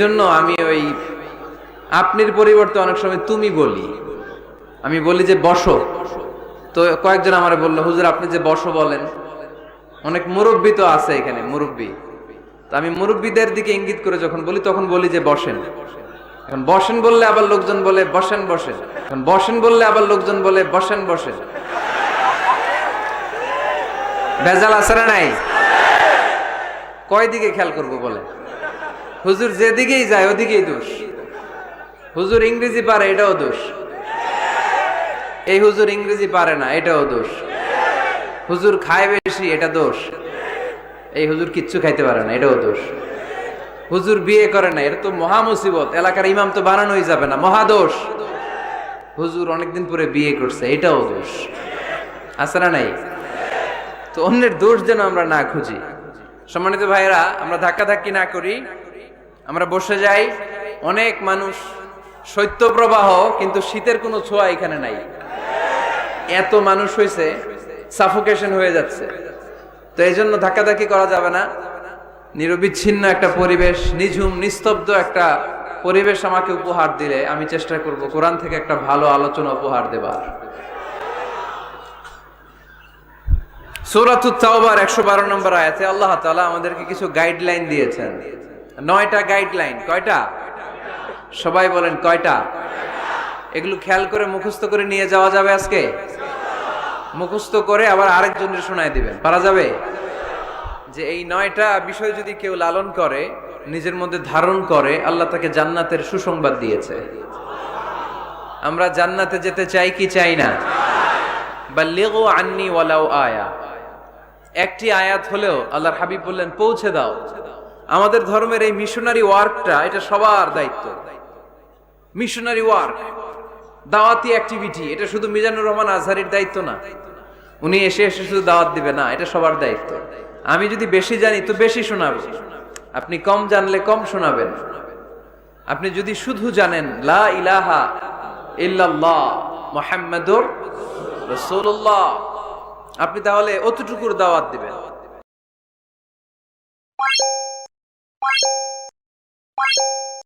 জন্য আমি ওই আপনির পরিবর্তে অনেক সময় তুমি বলি। আমি বলি যে বসো। তো কয়েকজন আমার বলল, হুজুর, আপনি যে বসো বলেন। অনেক মুরব্বী তো আছে এখানে, মুরব্বী। তো আমি মুরব্বীদের দিকে ইঙ্গিত করে যখন বলি, তখন বলি যে বসেন। এখন বসেন বললে আবার লোকজন বলে, বসেন বসেন। এখন বসেন বললে আবার লোকজন বলে, বসেন বসেন। ভেজাল আছে না নাই? কয় দিকে খেয়াল করব বলে হুজুর যেদিকেই যায়, ওদিকেই দোষ। হুজুর ইংরেজি পারে, এটাও দোষ। এই হুজুর ইংরেজি পারে না, এটাও দোষ। হুজুর খায় বেশি, এটা দোষ। এই হুজুর কিচ্ছু খাইতে পারে না, এটাও দোষ। হুজুর বিয়ে করে না এটা তো মহা মুসিবত। এলাকার ইমাম তো বানানোই যাবে না মহাদোষ হুজুর অনেকদিন পরে বিয়ে করছে, এটাও দোষ। আছে না নাই? তো অন্যের দোষ যেন আমরা না খুঁজি। সম্মানিত ভাইরা আমরা ধাক্কাধাক্কি না করি। আমরা বসে যাই। অনেক মানুষ, শৈত্য প্রবাহ, কিন্তু শীতের কোনো ছোঁয়া এখানে নাই। এত মানুষ হয়েছে সাফোকেশন হয়ে যাচ্ছে। তো এই জন্য ধাক্কাধাক্কি করা যাবে না। নিরবিচ্ছিন্ন একটা পরিবেশ, নিঝুম, নিস্তব্ধ একটা পরিবেশ আমাকে উপহার দিলে আমি চেষ্টা করব কোরআন থেকে একটা ভালো আলোচনা উপহার দেবার। সৌরাতুত তাওবার একশো বারো নম্বর আয়াতে আল্লাহ তাআলা আমাদেরকে কিছু গাইডলাইন দিয়েছেন। নয়টা গাইডলাইন কয়টা? সবাই বলেন কয়টা? এগুলো খেয়াল করে মুখস্থ করে নিয়ে যাওয়া যাবে আজকে? মুখস্থ করে আবার আরেকজনের শোনায় দিবেন। পারা যাবে? যে এই নয়টা বিষয় যদি কেউ লালন করে, নিজের মধ্যে ধারণ করে, আল্লাহ তাকে জান্নাতের সুসংবাদ দিয়েছে। আমরা জান্নাতে যেতে চাই কি চাই না? বা লেগো আন্নি ওয়ালাও আয়া। একটি আয়াত হলেও আল্লাহর হাবিব বললেন, পৌঁছে দাও। আমাদের ধর্মের এই মিশনারি ওয়ার্কটা, এটা সবার দায়িত্ব। মিশনারি ওয়ার্ক, দাওয়াতি অ্যাক্টিভিটি, এটা শুধু মিজানুর রহমান আজহারির দায়িত্ব না। উনি এসে এসে শুধু দাওয়াত দিবে না, এটা সবার দায়িত্ব। আমি যদি বেশি জানি, তো বেশি শোনাবো। আপনি কম জানলে কম শোনাবেন। আপনি যদি শুধু জানেন, লা ইলাহা ইল্লাল্লাহ মুহাম্মাদুর রাসূলুল্লাহ, আপনি তাহলে অতটুকুর দাওয়াত দিবেন। you